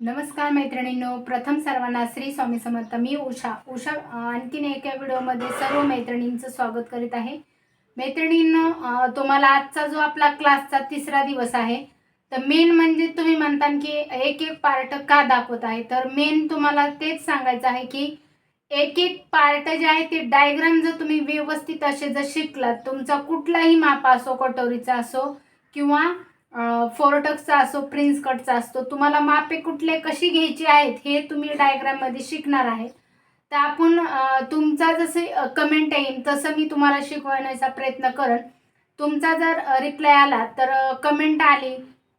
नमस्कार मैत्रिणींनो प्रथम सर्वांना श्री स्वामी समर्थ. मी उषा. उषा आणखीन एका व्हिडिओमध्ये सर्व मैत्रिणींचं स्वागत करीत आहे. मैत्रिणींनो तुम्हाला आजचा जो आपला क्लासचा तिसरा दिवस आहे तर मेन म्हणजे तुम्ही म्हणता की एक एक पार्ट का दाखवत आहे? तर मेन तुम्हाला तेच सांगायचं आहे की एक एक पार्ट जे आहे ते डायग्राम जर तुम्ही व्यवस्थित असे जर शिकलात तुमचा कुठलाही माप असो कटोरीचा असो किंवा फोरटकचा असो प्रिन्स कटचा असतो तुम्हाला मापे कुठले कशी घ्यायची आहेत हे तुम्ही डायग्राममध्ये शिकणार आहे. तर आपण तुमचा जसे कमेंट येईल तसं मी तुम्हाला शिकवण्याचा प्रयत्न करन. तुमचा जर रिप्लाय आला तर कमेंट आली.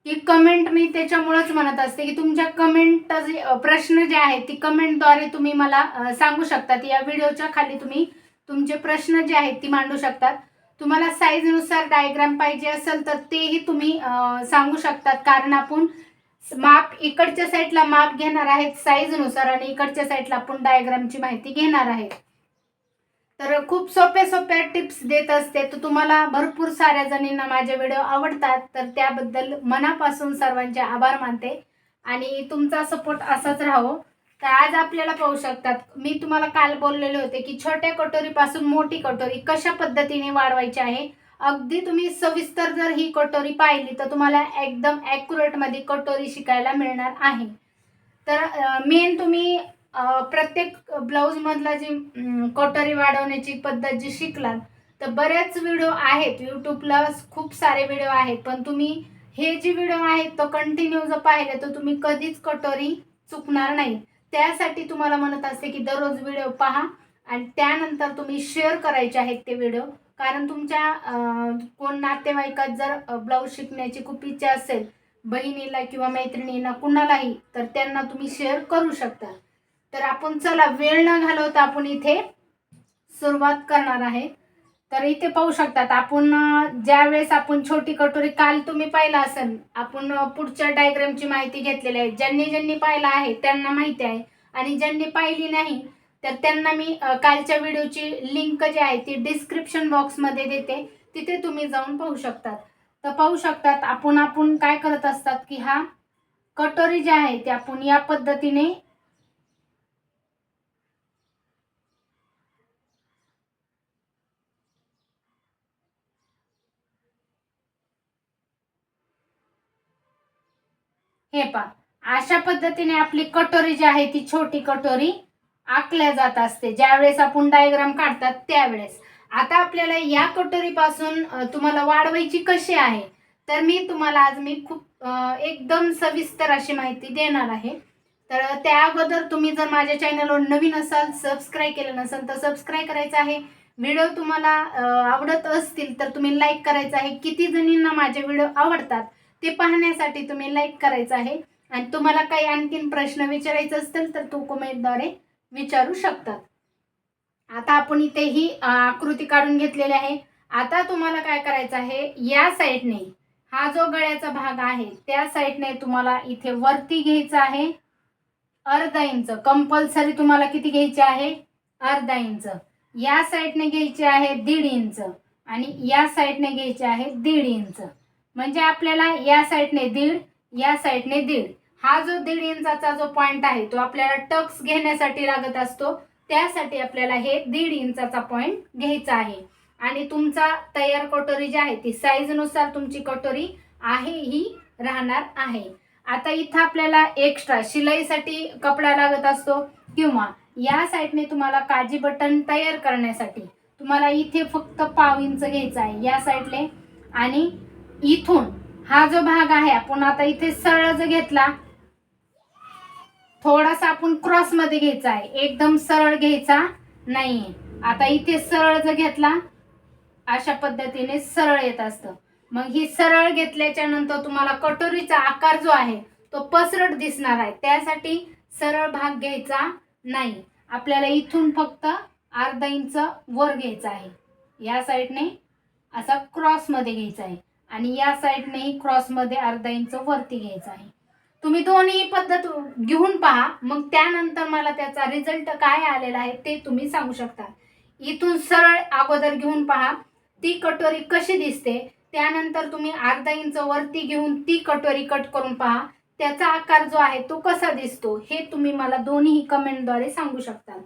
की कमेंट मी त्याच्यामुळंच म्हणत असते की तुमच्या कमेंट जे प्रश्न जे आहेत ती कमेंटद्वारे तुम्ही मला सांगू शकतात या व्हिडिओच्या खाली तुम्ही तुमचे प्रश्न जे आहेत ती मांडू शकतात. तुम्हाला साईजनुसार डायग्राम पाहिजे असेल तर तेही तुम्ही सांगू शकतात. कारण आपण माप इकडच्या साईडला माप घेणार आहेत साईजनुसार आणि इकडच्या साईडला आपण डायग्रामची माहिती घेणार आहे. तर खूप सोप्या सोप्या टिप्स देत असते. तर तुम्हाला भरपूर साऱ्या जणींना माझे व्हिडिओ आवडतात. तर त्याबद्दल मनापासून सर्वांचे आभार मानते. आणि तुमचा सपोर्ट असाच राहावं तर आज आपल्याला पाहू शकतात. मी तुम्हाला काल बोललेले होते की छोट्या कटोरीपासून मोठी कटोरी कशा पद्धतीने वाढवायची आहे? अगदी तुम्ही सविस्तर जर ही कटोरी पाहिली तर तुम्हाला एकदम ॲक्युरेटमध्ये कटोरी शिकायला मिळणार आहे. तर मेन तुम्ही प्रत्येक ब्लाऊजमधला जी कटोरी वाढवण्याची पद्धत जी शिकलात तर बरेच व्हिडिओ आहेत. यूट्यूबला खूप सारे व्हिडिओ आहेत. पण तुम्ही हे जे व्हिडिओ आहेत तो कंटिन्यू जर पाहिले तर तुम्ही कधीच कटोरी चुकणार नाही. त्यासाठी तुम्हाला म्हणत असते की दररोज व्हिडिओ पहा आणि त्यानंतर तुम्ही शेअर करायचे आहेत ते व्हिडिओ. कारण तुमच्या कोण नातेवाईकात जर ब्लाऊज शिकण्याची खूप इच्छा असेल बहिणीला किंवा मैत्रिणीला कुणालाही तर त्यांना तुम्ही शेअर करू शकता. तर आपण चला वेळ न घालवता आपण इथे सुरुवात करणार आहे. तर इथे पाहू शकतात आपण ज्या ज्यावेळेस आपण छोटी कटोरी काल तुम्ही पाहिला असेल आपण पुढच्या डायग्रामची माहिती घेतलेली आहे. ज्यांनी ज्यांनी पाहिला आहे त्यांना माहिती आहे. आणि ज्यांनी पाहिली नाही तर त्यांना मी कालच्या व्हिडिओची लिंक जी आहे ती डिस्क्रिप्शन बॉक्समध्ये देते. तिथे तुम्ही जाऊन पाहू शकतात. तर पाहू शकतात आपण आपण काय करत असतात की हा कटोरी जी आहे ती आपण या पद्धतीने हे पहा अशा पद्धतीने आपली कटोरी जी आहे ती छोटी कटोरी आखल्या जात असते. ज्यावेळेस आपण डायग्राम काढतात त्यावेळेस. आता आपल्याला या कटोरीपासून तुम्हाला वाढवायची कशी आहे? तर मी तुम्हाला आज मी खूप एकदम सविस्तर अशी माहिती देणार आहे. तर त्या अगोदर तुम्ही जर माझ्या चॅनलवर नवीन असाल सबस्क्राईब केलं नसेल तर सबस्क्राईब करायचं आहे. व्हिडिओ तुम्हाला आवडत असतील तर तुम्ही लाईक करायचं आहे. किती जणींना माझे व्हिडिओ आवडतात ते पाहण्यासाठी तुम्ही लाईक करायचं आहे. आणि तुम्हाला काही आणखीन प्रश्न विचारायचे असतील तर तो कमेंटद्वारे विचारू शकतात. आता आपण इथे ही आकृती काढून घेतलेली आहे. आता तुम्हाला काय करायचं आहे? या साईडने हा जो गळ्याचा भाग आहे त्या साईडने तुम्हाला इथे वरती घ्यायचं आहे. अर्धा इंच कंपल्सरी तुम्हाला किती घ्यायचे आहे? अर्धा इंच. या साईडने घ्यायचे आहे दीड इंच. आणि या साईडने घ्यायचे आहे दीड इंच. म्हणजे आपल्याला या साईडने दीड या साईडने दीड. हा जो दीड इंचाचा जो पॉइंट आहे तो आपल्याला टक्स घेण्यासाठी लागत असतो. त्यासाठी आपल्याला हे दीड इंचाचा पॉइंट घ्यायचा आहे. आणि तुमचा तयार कटोरी जी आहे ती साईजनुसार तुमची कटोरी आहे ही राहणार आहे. आता इथं आपल्याला एक्स्ट्रा शिलाईसाठी कपडा लागत असतो किंवा या साईडने तुम्हाला काजी बटन तयार करण्यासाठी तुम्हाला इथे फक्त पाव इंच घ्यायचं आहे या साईडले. आणि इथून हा जो भाग आहे आपण आता इथे सरळ जर घेतला थोडासा आपण क्रॉसमध्ये घ्यायचा आहे. एकदम सरळ घ्यायचा नाही आता इथे सरळ जर घेतला अशा पद्धतीने सरळ येत असतं. मग ही सरळ घेतल्याच्या नंतर तुम्हाला कटोरीचा आकार जो आहे तो पसरट दिसणार आहे. त्यासाठी सरळ भाग घ्यायचा नाही. आपल्याला इथून फक्त अर्धा इंच वर घ्यायचा आहे. या साईडने असा क्रॉसमध्ये घ्यायचा आहे. आणि या साईडनेही क्रॉसमध्ये अर्धा इंच वरती घ्यायचं आहे. तुम्ही दोन्ही पद्धत घेऊन पहा मग त्यानंतर मला त्याचा रिझल्ट काय आलेला आहे ते तुम्ही सांगू शकता. इथून सरळ अगोदर घेऊन पहा ती कटोरी कशी दिसते त्यानंतर तुम्ही अर्धा इंच वरती घेऊन ती कटोरी कट करून पहा त्याचा आकार जो आहे तो कसा दिसतो हे तुम्ही मला दोन्ही कमेंटद्वारे सांगू शकता.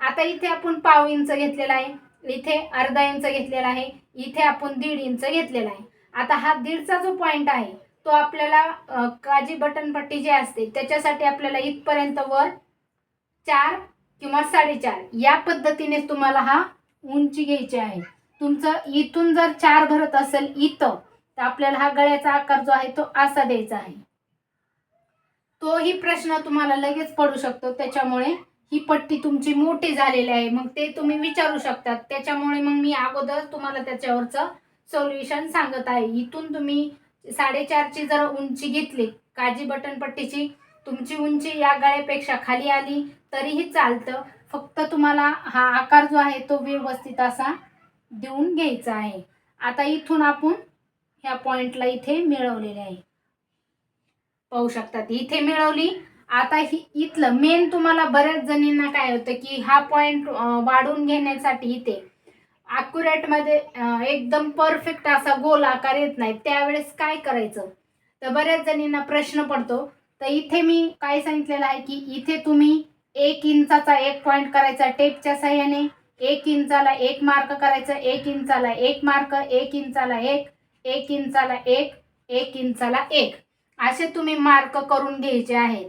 आता इथे आपण पाव इंच घेतलेला आहे इथे अर्धा इंच घेतलेला आहे इथे आपण दीड इंच घेतलेला आहे. आता हा दीडचा जो पॉइंट आहे तो आपल्याला काजी बटन पट्टी जी असते त्याच्यासाठी आपल्याला इथपर्यंत वर चार किंवा साडेचार या पद्धतीने तुम्हाला हा उंची घ्यायची आहे. तुमचं इथून जर चार भरत असेल इथं तर आपल्याला हा गळ्याचा आकार जो आहे तो असा द्यायचा आहे. तोही प्रश्न तुम्हाला लगेच पडू शकतो त्याच्यामुळे ही पट्टी तुमची मोठी झालेली आहे. मग ते तुम्ही विचारू शकतात. त्याच्यामुळे मग मी अगोदर तुम्हाला त्याच्यावरचं सोल्युशन सांगत आहे. इथून तुम्ही साडेचारची जर उंची घेतली काजी बटन पट्टीची तुमची उंची या गळ्यापेक्षा खाली आली तरीही चालतं. फक्त तुम्हाला हा आकार जो आहे तो व्यवस्थित असा देऊन घ्यायचा आहे. आता इथून आपण ह्या पॉइंटला इथे मिळवलेले आहे. पाहू शकतात इथे मिळवली. आता ही इथलं मेन तुम्हाला बऱ्याच जणींना काय होतं की हा पॉइंट वाढवून घेण्यासाठी इथे ॲक्युरेटमध्ये एकदम परफेक्ट असा गोल आकार येत नाही. त्यावेळेस काय करायचं? तर बऱ्याच जणींना प्रश्न पडतो. तर इथे मी काय सांगितलेलं आहे की इथे तुम्ही एक इंचाचा एक पॉईंट करायचा टेपच्या साह्याने एक इंचाला एक मार्क करायचं एक इंचाला एक मार्क एक इंचाला एक एक इंचाला एक एक इंचाला एक. असे तुम्ही मार्क करून घ्यायचे आहेत.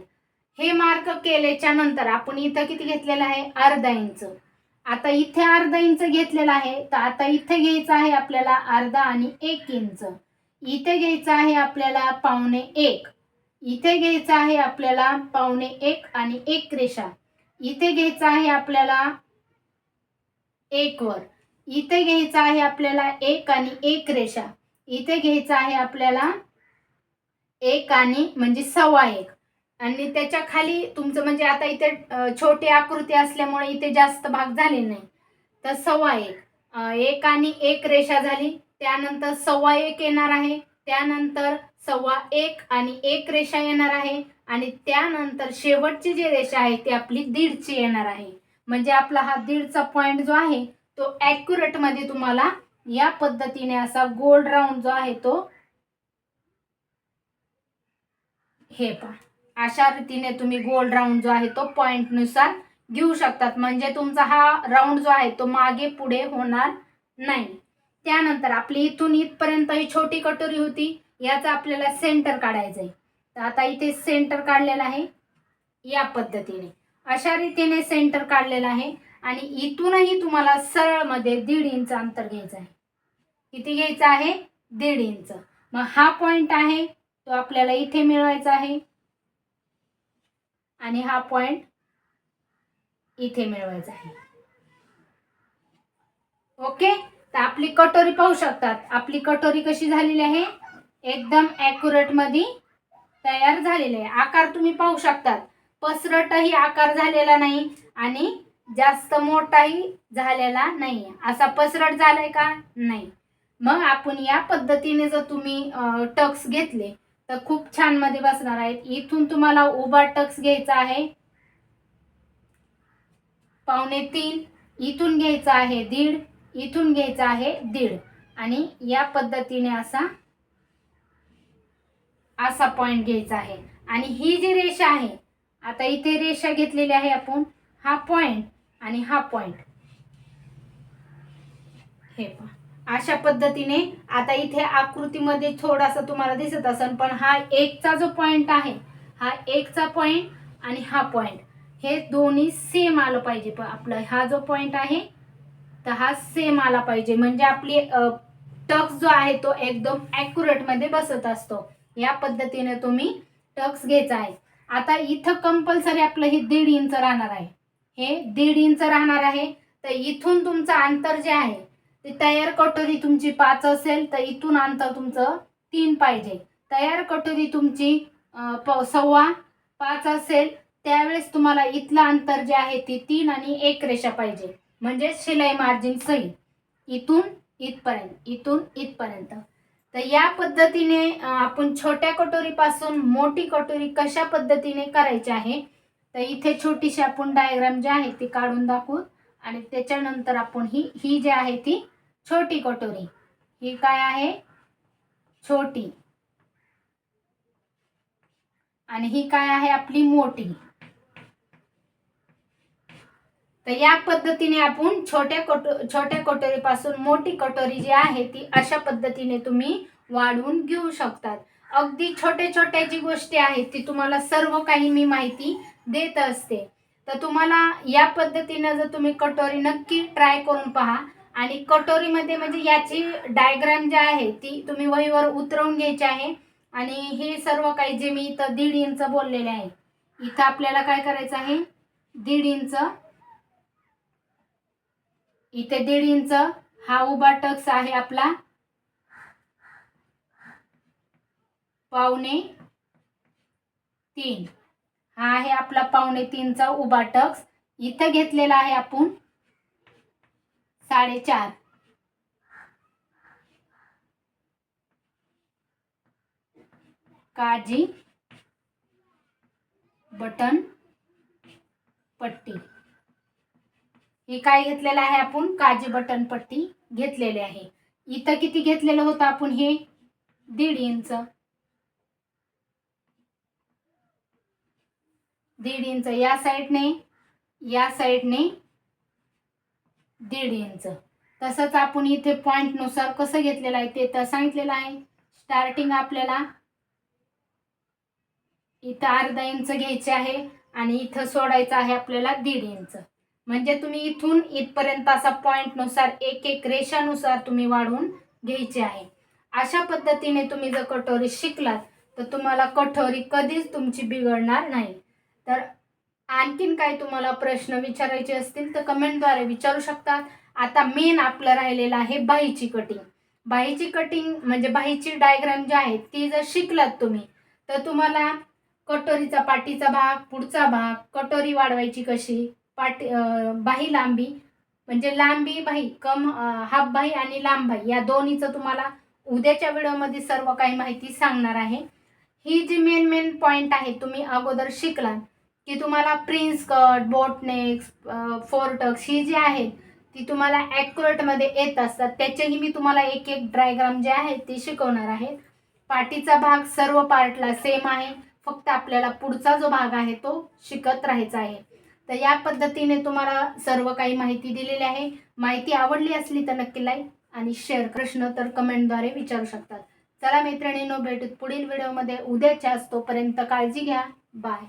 हे मार्क केल्याच्यानंतर आपण इथं किती घेतलेलं आहे? अर्धा इंच. आता इथे अर्धा इंच घेतलेला आहे. तर आता इथे घ्यायचं आहे आपल्याला अर्धा आणि एक इंच. इथे घ्यायचं आहे आपल्याला पावणे एक. इथे घ्यायचं आहे आपल्याला पावणे एक आणि एक रेषा. इथे घ्यायचं आहे आपल्याला एक वर. इथे घ्यायचं आहे आपल्याला एक आणि एक रेषा. इथे घ्यायचं आहे आपल्याला एक आणि म्हणजे सव्वा एक. आणि त्याच्याखाली तुमचं म्हणजे आता इथे छोटी आकृती असल्यामुळे इथे जास्त भाग झाले नाही. तर सव्वा एक. एक आणि एक रेषा झाली. त्यानंतर सव्वा एक येणार आहे. त्यानंतर सव्वा एक आणि एक रेषा येणार आहे. आणि त्यानंतर शेवटची जी रेषा आहे ती आपली दीडची येणार आहे. म्हणजे आपला हा दीडचा पॉइंट जो आहे तो ॲक्युरेटमध्ये तुम्हाला या पद्धतीने असा गोल्ड राऊंड जो आहे तो हे पहा. अशा रीतीने तुम्ही गोल राऊंड जो आहे तो point नुसार घेऊ शकतात. म्हणजे तुमचा हा राऊंड जो आहे तो मागे पुढे होणार नाही. त्यानंतर आपली इथून इथपर्यंत ही छोटी कटोरी होती याचा आपल्याला सेंटर काढायचं आहे. तर आता इथे सेंटर काढलेला आहे या पद्धतीने. अशा रीतीने सेंटर काढलेला आहे आणि इथूनही तुम्हाला सरळमध्ये दीड इंच अंतर घ्यायचं आहे. किती घ्यायचं आहे? दीड इंच मग हा पॉइंट आहे तो आपल्याला इथे मिळवायचा आहे. आणि हा पॉइंट इथे मिळवायचा आहे. ओके तर आपली कटोरी पाहू शकतात. आपली कटोरी कशी झालेली आहे? एकदम ॲक्युरेटमध्ये तयार झालेली आहे. आकार तुम्ही पाहू शकतात. पसरटही आकार झालेला नाही आणि जास्त मोठाही झालेला नाही. असा पसरट झालाय का? नाही. मग आपण या पद्धतीने जर तुम्ही टक्स घेतले तर खूप छानमध्ये बसणार आहेत. इथून तुम्हाला उभा टक्स घ्यायचा आहे. पावणे तीन इथून घ्यायचा आहे दीड इथून घ्यायचा आहे दीड. आणि या पद्धतीने असा असा पॉइंट घ्यायचा आहे. आणि ही जी रेषा आहे आता इथे रेषा घेतलेली आहे आपण हा पॉइंट आणि हा पॉइंट हे पहा. अशा पद्धतीने आता इथे आकृतीमध्ये थोडासा तुम्हाला दिसत असेल पण हा एकचा जो पॉइंट आहे हा एकचा पॉइंट आणि हा पॉइंट हे दोन्ही सेम आलं पाहिजे. प- आपला हा जो पॉइंट आहे तर हा सेम आला पाहिजे. म्हणजे आपली टक्स जो आहे तो एकदम ॲक्युरेटमध्ये बसत असतो. या पद्धतीने तुम्ही टक्स घ्यायचा आहे. आता इथं कंपल्सरी आपलं हे दीड इंच राहणार आहे. हे दीड इंच राहणार आहे. तर इथून तुमचं अंतर जे आहे तयार कटोरी तुमची पाच असेल तर इथून अंतर तुमचं तीन पाहिजे. तयार कटोरी तुमची सव्वा पाच असेल त्यावेळेस तुम्हाला इथलं अंतर जे आहे ती तीन आणि एक रेषा पाहिजे. म्हणजे शिलाई मार्जिन सही. इथून इथपर्यंत इथून इथपर्यंत. तर या पद्धतीने आपण छोट्या कटोरीपासून मोठी कटोरी कशा पद्धतीने करायची आहे तर इथे छोटीशी आपण डायग्राम जे आहे ती काढून दाखवू. आणि त्याच्यानंतर आपण ही ही जी आहे ती छोटी कटोरी. ही काय आहे? छोटी. आणि ही काय आहे आपली मोठी? तर या पद्धतीने आपण छोट्या कटो छोट्या कटोरीपासून मोठी कटोरी जी आहे ती अशा पद्धतीने तुम्ही वाढवून घेऊ शकतात. अगदी छोट्या छोट्या जी गोष्टी आहेत ती तुम्हाला सर्व काही मी माहिती देत असते. तर तुम्हाला या पद्धतीनं जर तुम्ही कटोरी नक्की ट्राय करून पहा आणि कटोरीमध्ये म्हणजे याची डायग्राम जी आहे ती तुम्ही वहीवर उतरवून घ्यायची आहे. आणि हे सर्व काही जे मी इथं दीड इंच बोललेले आहे इथं आपल्याला काय करायचं आहे? दीड इंच. इथे दीड इंच हा उभा टक्स आहे आपला. पावणे तीन. हा आहे आपला पावणे तीनचा उभा टक्स. इथं घेतलेला आहे आपण साडेचार. काळजी बटन. पट्टी. हे काय घेतलेलं आहे आपण? काजी बटन पट्टी घेतलेले आहे. इथं किती घेतलेलं होतं आपण हे? दीड इंच. दीड इंच. या साईडने या साईडने दीड इंच. तसंच आपण इथे पॉईंटनुसार कसं घेतलेलं आहे ते तर सांगितलेलं आहे. स्टार्टिंग आपल्याला इथं अर्धा इंच घ्यायचे आहे आणि इथं सोडायचं आहे आपल्याला दीड इंच. म्हणजे तुम्ही इथून इथपर्यंत असा पॉईंटनुसार एक एक रेषानुसार तुम्ही वाढवून घ्यायचे आहे. अशा पद्धतीने तुम्ही जर कटोरी शिकलात तर तुम्हाला कटोरी कधीच तुमची बिघडणार नाही. तर आणखीन काही तुम्हाला प्रश्न विचारायचे असतील तर कमेंटद्वारे विचारू शकतात. आता मेन आपलं राहिलेलं आहे बाहीची कटिंग बाहीची कटिंग म्हणजे बाहीची डायग्राम जी आहे ती जर शिकलात तुम्ही तर तुम्हाला कटोरीचा पाठीचा भाग पुढचा भाग कटोरी वाढवायची कशी? पाटी बाही लांबी म्हणजे लांबी बाही कम हाफ बाही आणि लांब बाही या दोन्हीचं तुम्हाला उद्याच्या व्हिडिओमध्ये सर्व काही माहिती सांगणार आहे. ही जी मेन मेन पॉईंट आहे तुम्ही अगोदर शिकलात की तुम्हाला प्रिन्स कट बोटनेक्स फोरटक्स ही जी आहेत ती तुम्हाला ॲक्युरेटमध्ये येत असतात. त्याचेही मी तुम्हाला एक एक ड्रायग्राम जे आहेत ते शिकवणार आहे. पाठीचा भाग सर्व पार्टला सेम आहे. फक्त आपल्याला पुढचा जो भाग आहे तो शिकत राहायचा आहे. तर या पद्धतीने तुम्हाला सर्व काही माहिती दिलेली आहे. माहिती आवडली असली तर नक्की लाईक आणि शेअर प्रश्न तर कमेंटद्वारे विचारू शकतात. चला मैत्रिणींनो भेटूत पुढील व्हिडिओमध्ये उद्याच्याच तोपर्यंत काळजी घ्या. बाय